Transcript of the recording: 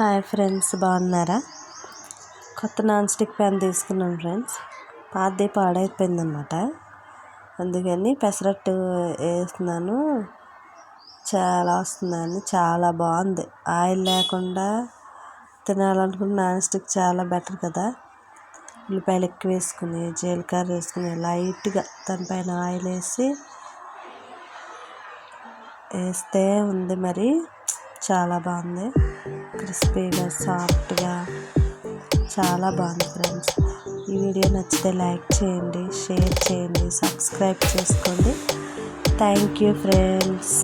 Hi friends బాగున్నారా? కొత్త non stick pan తీసుకున్నాను ఫ్రెండ్స్ పాతది పాడైపోయిందనమాట అందుకని పెసరట్టు వేస్తున్నాను. చాలా వస్తుందని చాలా బాగుంది. ఆయిల్ లేకుండా తినాలనుకుంటే నాన్ స్టిక్ చాలా బెటర్ కదా. ఉల్లిపాయలు ఎక్కువ వేసుకుని జీలకర్ర వేసుకుని లైట్గా దానిపైన ఆయిల్ వేసి వేస్తే ఉంది మరి. చాలా బాగుంది. క్రిస్పీగా సాఫ్ట్గా చాలా బాగుంది ఫ్రెండ్స్. ఈ వీడియో నచ్చితే లైక్ చేయండి షేర్ చేయండి సబ్స్క్రైబ్ చేసుకోండి. Thank you friends.